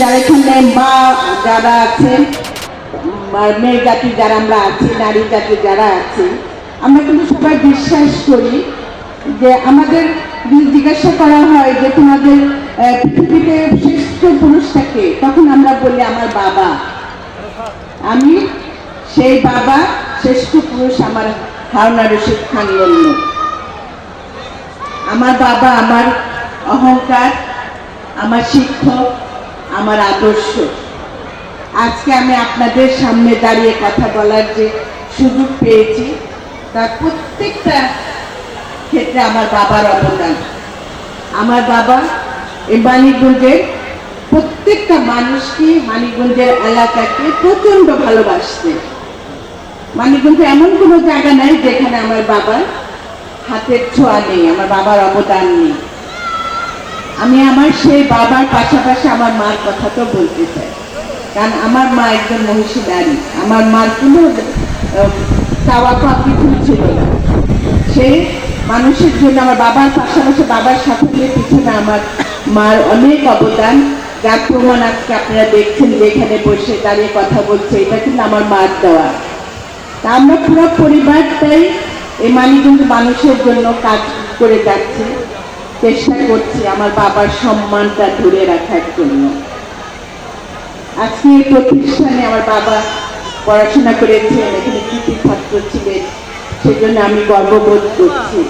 যারা এখানে মা যারা আছেন মেয়ে জাতি যারা আমরা আছি, নারী জাতি যারা আছে, আমরা কিন্তু সবাই বিশ্বাস করি যে আমাদের জিজ্ঞাসা করা হয় যে তোমাদের পৃথিবীতে শ্রেষ্ঠ পুরুষটাকে তখন আমরা বলি আমার বাবা। আমি সেই বাবা, শ্রেষ্ঠ পুরুষ আমার হারুনা রশিদ খান লল্লু আমার বাবা আমার অহংকার, আমার শিক্ষক আমার আদর্শ। আজকে আমি আপনাদের সামনে দাঁড়িয়ে কথা বলার যে সুযোগ পেয়েছি, তার প্রত্যেকটা ক্ষেত্রে আমার বাবার অবদান। আমার বাবা এই মানিকগঞ্জের প্রত্যেকটা মানুষকে মানিকগঞ্জের এলাকাকে প্রচণ্ড ভালোবাসতেন মানিকগঞ্জে এমন কোনো জায়গা নাই যেখানে আমার বাবার হাতের ছোঁয়া নেই, আমার বাবার অবদান নেই। আমি আমার সেই বাবার পাশাপাশি আমার মার কথা তো বলতে চাই। কারণ আমার মা একজন মহিষী নারী। আমার মার কোনো চাওয়া পাওয়া কিছু ছিল না। সে মানুষের জন্য আমার বাবার পাশাপাশি বাবার সাফল্যের পিছনে আমার মার অনেক অবদান। যার প্রমাণ আজকে আপনারা দেখছেন যেখানে বসে দাঁড়িয়ে কথা বলছে। এটা কিন্তু আমার মার দেওয়া। তা আমরা পুরো পরিবারটাই এই মানিকগঞ্জ মানুষের জন্য কাজ করে যাচ্ছি। চেষ্টা করছি আমার বাবার সম্মানটা ধরে রাখার জন্য। আজকে প্রতিষ্ঠানে আমার বাবা পড়াশোনা করেছেন, এখানে কৃতি ছাত্র ছিলেন, সেজন্য আমি গর্ববোধ করছি।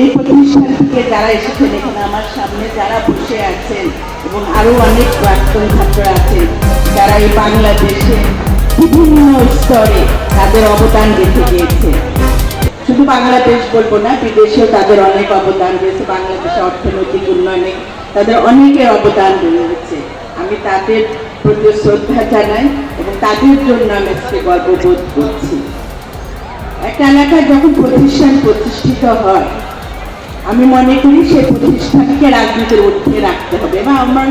এই প্রতিষ্ঠান থেকে যারা এসেছেন, এখানে আমার সামনে যারা বসে আছেন এবং আরও অনেক প্রাক্তন ছাত্র আছেন, যারা এই বাংলাদেশে বিভিন্ন স্তরে তাদের অবদান রেখে গিয়েছে শুধু বাংলাদেশ বলব না, বিদেশেও তাদের অনেক অবদান রয়েছে, বাংলাদেশের অর্থনৈতিক উন্নয়নে তাদের অনেকের অবদান রয়েছে। আমি তাদের প্রতি শ্রদ্ধা জানাই এবং তাদের জন্য আমি আজকে গর্ববোধ করছি। একটা এলাকায় যখন প্রতিষ্ঠান প্রতিষ্ঠিত হয়, আমি মনে করি সেই প্রতিষ্ঠানকে রাজনীতির ঊর্ধ্বে রাখতে হবে বা আমার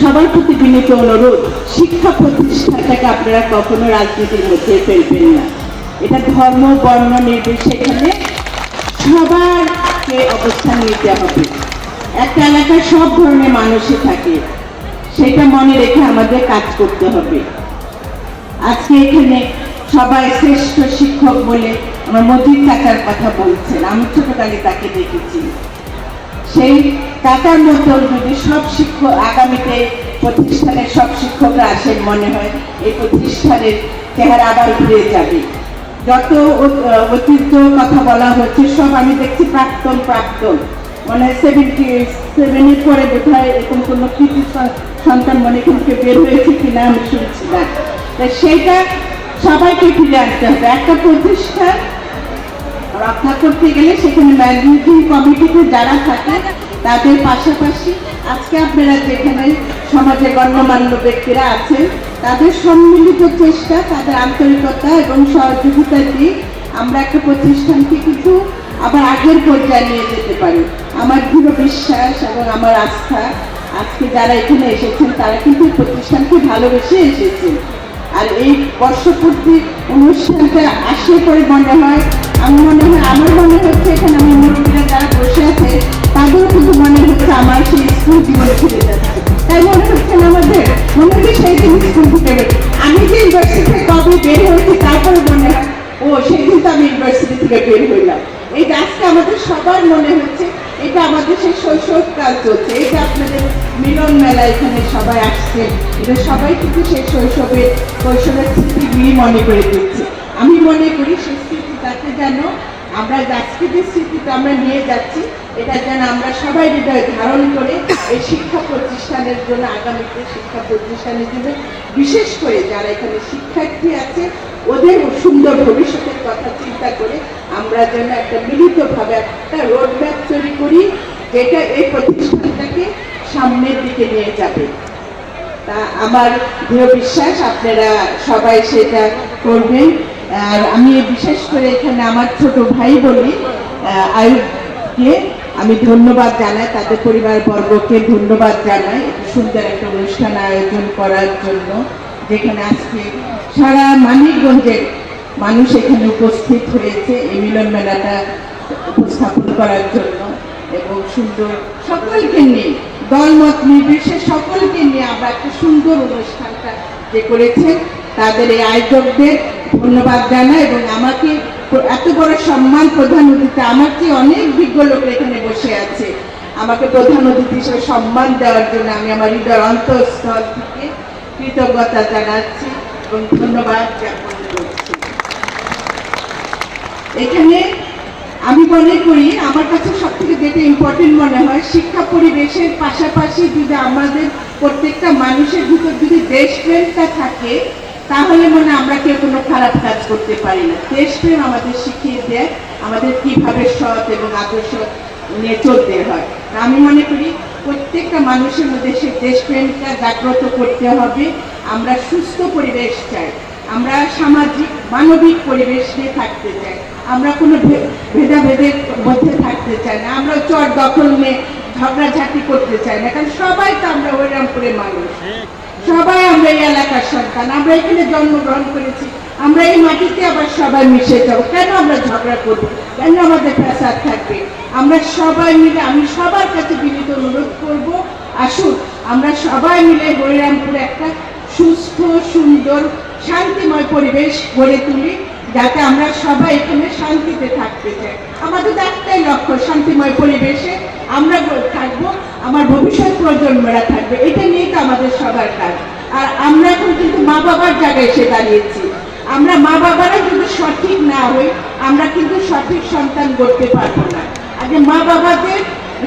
সবার প্রতি বিনীত অনুরোধ, শিক্ষা প্রতিষ্ঠানটাকে আপনারা কখনো রাজনীতির মধ্যে ফেলবেন না। এটা ধর্ম, বর্ণ, নির্বিশেষে এখানে সবারকে অবস্থান নিতে হবে। একটা এলাকায় সব ধরনের মানুষই থাকে। সেটা মনে রেখে আমাদের কাজ করতে হবে। আজকে এখানে সবাই শ্রেষ্ঠ শিক্ষক বলে আমার মজিদ কাকার কথা বলছেন। আমি ছোটকালে তাকে দেখেছি। সেই কাকার মতো যদি সব শিক্ষক, আগামীতে প্রতিষ্ঠানের সব শিক্ষকরা আসেন মনে হয়, এই প্রতিষ্ঠানের চেহারা আবার ফিরে যাবে। যত ঐতিহ্য কথা বলা হচ্ছে, সব আমি দেখছি প্রাক্তন প্রাক্তন। মানে সেভেন্টি সেভেনের পরে বোধ হয় এরকম কোনো কৃতি সন্তান মনে কিন্তু বের হয়েছে কিনা আমি শুনছি না। তা সেইটা সবাইকে ফিরে আসতে হবে। একটা প্রতিষ্ঠান রক্ষা করতে গেলে সেখানে ম্যানেজিং কমিটিতে যারা থাকে, তাদের পাশাপাশি আজকে আপনারা যেখানে সমাজে গণ্যমান্য ব্যক্তিরা আছেন তাদের সম্মিলিত চেষ্টা, তাদের আন্তরিকতা এবং সহযোগিতা দিয়ে আমরা একটা প্রতিষ্ঠানকে কিন্তু আবার আগের পর্যায়ে নিয়ে যেতে পারি। আমার দৃঢ় বিশ্বাস এবং আমার আস্থা, আজকে যারা এখানে এসেছেন, তারা কিন্তু প্রতিষ্ঠানকে ভালোবেসে এসেছেন। আর এই বর্ষপূর্তি অনুষ্ঠানটা আসে পরে মনে হয় এই গাছটা আমাদের সবার মনে হচ্ছে, এটা আমাদের সেই শৈশব কাল চলছে। এটা আপনাদের মিলন মেলা এখানে সবাই আসছে। এটা সবাই কিন্তু সেই শৈশবের কৈশোরের স্মৃতিগুলি মনে করে দিচ্ছে। আমি মনে করি সেই স্মৃতিটাকে যেন আমরা আজকে যে স্মৃতিটা আমরা নিয়ে যাচ্ছি, এটা যেন আমরা সবাই হৃদয়ে ধারণ করে এই শিক্ষা প্রতিষ্ঠানের জন্য, আগামীতে শিক্ষা প্রতিষ্ঠানের জন্য, বিশেষ করে যারা এখানে শিক্ষার্থী আছে, ওদের সুন্দর ভবিষ্যতের কথা চিন্তা করে আমরা যেন একটা মিলিতভাবে একটা রোড ম্যাপ তৈরি করি, যেটা এই প্রতিষ্ঠানটাকে সামনের দিকে নিয়ে যাবে। তা আমার দৃঢ় বিশ্বাস, আপনারা সবাই সেটা করবেন। আর আমি বিশেষ করে এখানে আমার ছোট ভাই বলি আয়ুবকে আমি ধন্যবাদ জানাই, তাদের পরিবার বর্গকে ধন্যবাদ জানাই সুন্দর একটা অনুষ্ঠান আয়োজন করার জন্য, যেখানে আজকে সারা মানিকগঞ্জের মানুষ এখানে উপস্থিত হয়েছে এই মিলন মেলাটা উপস্থাপন করার জন্য এবং সুন্দর সকলকে নিয়ে, দলমত নির্বিশেষে সকলকে নিয়ে আমরা একটা সুন্দর অনুষ্ঠানটা যে করেছেন, তাদের এই আয়োজকদের ধন্যবাদ জানাই এবং আমাকে এত বড় সম্মান প্রধান অতিথি, আমার চেয়ে অনেক বিজ্ঞ লোক এখানে বসে আছে, আমাকে প্রধান অতিথি হিসেবে সম্মান দেওয়ার জন্য আমি আমার হৃদয় অন্তঃস্থল থেকে কৃতজ্ঞতা জানাচ্ছি এবং ধন্যবাদ জ্ঞাপন এখানে আমি মনে করি, আমার কাছে সব থেকে যেটা ইম্পর্টেন্ট মনে হয়, শিক্ষা পরিবেশের পাশাপাশি যদি আমাদের প্রত্যেকটা মানুষের ভিতর যদি দেশপ্রেমটা থাকে, তাহলে মনে আমরা কেউ কোনো খারাপ কাজ করতে পারি না। দেশপ্রেম আমাদের শিখিয়ে দেয়, আমাদের কীভাবে সৎ এবং আদর্শ নিয়ে চলতে হয়। আমি মনে করি, প্রত্যেকটা মানুষের মধ্যে সে দেশপ্রেমটা জাগ্রত করতে হবে। আমরা সুস্থ পরিবেশ চাই, আমরা সামাজিক, মানবিক পরিবেশ নিয়ে থাকতে চাই। আমরা কোনো ভেদাভেদের মধ্যে থাকতে চাই না। আমরা চর দখল নিয়ে ঝগড়াঝাটি করতে চাই না। কারণ সবাই তো আমরা হরিরামপুরের মানুষ। সবাই আমরা এই এলাকার সন্তান। আমরা এখানে জন্মগ্রহণ করেছি। আমরা এই মাটিতে আবার সবাই মিশে যাব। কেন আমরা ঝগড়া করব? কেন আমাদের প্রেসার থাকবে? আমরা সবাই মিলে, আমি সবার কাছে বিনীত অনুরোধ করব, আসুন, আমরা সবাই মিলে হরিরামপুরে একটা সুস্থ, সুন্দর, শান্তিময় পরিবেশ গড়ে তুলি। যাতে আমরা সবাই এখানে শান্তিতে থাকতে চাই। আমাদের একটাই লক্ষ্য, শান্তিময় পরিবেশে আমরা থাকব, আমার ভবিষ্যৎ প্রজন্মরা থাকবে। এটা নিয়ে তো আমাদের সবার কাজ। আর আমরা এখন কিন্তু মা বাবার জায়গায় এসে দাঁড়িয়েছি। আমরা মা বাবারা যদি সঠিক না হই, আমরা কিন্তু সঠিক সন্তান গড়তে পারব না। আগে মা বাবাদের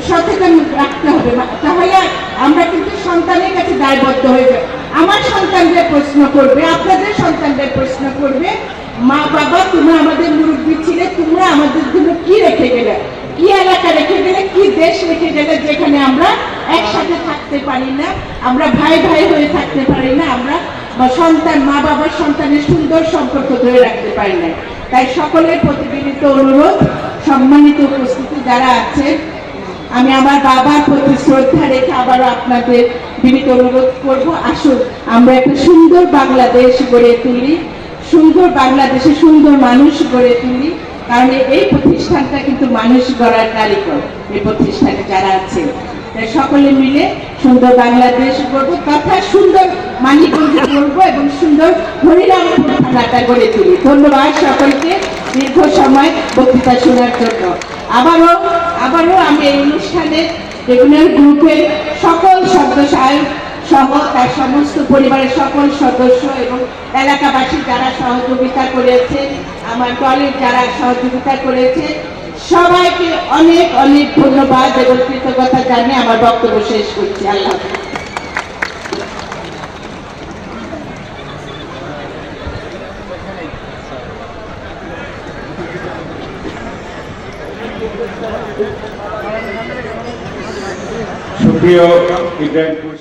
সচেতন রাখতে হবে। তাহলে আমরা কিন্তু সন্তানের কাছে দায়বদ্ধ হয়ে যাব আমার সন্তানদের প্রশ্ন করবে, আপনাদের সন্তানদের প্রশ্ন করবে মা বাবা তোমরা আমাদের মুরব্বী ছিলে, তোমরা আমাদের জন্য কি রেখে গেলে? কি এলাকা রেখে গেলে, কি দেশ রেখে গেলে যেখানে আমরা একসাথে থাকতে পারি না? আমরা ভাই ভাই হয়ে থাকতে পারি না, আমরা সন্তান, মা বাবার সন্তানের সুন্দর সম্পর্ক ধরে রাখতে পারি না। তাই সকলের প্রতিবিনিত অনুরোধ, সম্মানিত উপস্থিতি যারা আছে, আমি আমার বাবার প্রতি শ্রদ্ধা রেখে আবারও আপনাদের বিনীত অনুরোধ করব। আসুন, আমরা একটা সুন্দর বাংলাদেশ গড়ে তুলি। সুন্দর বাংলাদেশে সুন্দর মানুষ গড়ে তুলি কারণ এই প্রতিষ্ঠানটা কিন্তু মানুষ গড়ার কারিগর এই প্রতিষ্ঠানে যারা আছে। সকলে মিলে সুন্দর বাংলাদেশ করব তথা সুন্দর মানিকগঞ্জ করব এবং সুন্দর হরিরামপুর থানাটা গড়ে তুলি। ধন্যবাদ সকলকে দীর্ঘ সময় বক্তৃতা শোনার জন্য। আবারও আবারও আমি এই অনুষ্ঠানে রেগুলার গ্রুপের সকল সদস্য সহ তার সমস্ত পরিবারের সকল সদস্য এবং এলাকাবাসী যারা সহযোগিতা করেছে, আমার দলের যারা সহযোগিতা করেছে, সবাইকে অনেক অনেক ধন্যবাদ এবং কৃতজ্ঞতা জানিয়ে আমার বক্তব্য শেষ করছি। আল্লাহ সুপ্রিয় ইব্রাহিমপুর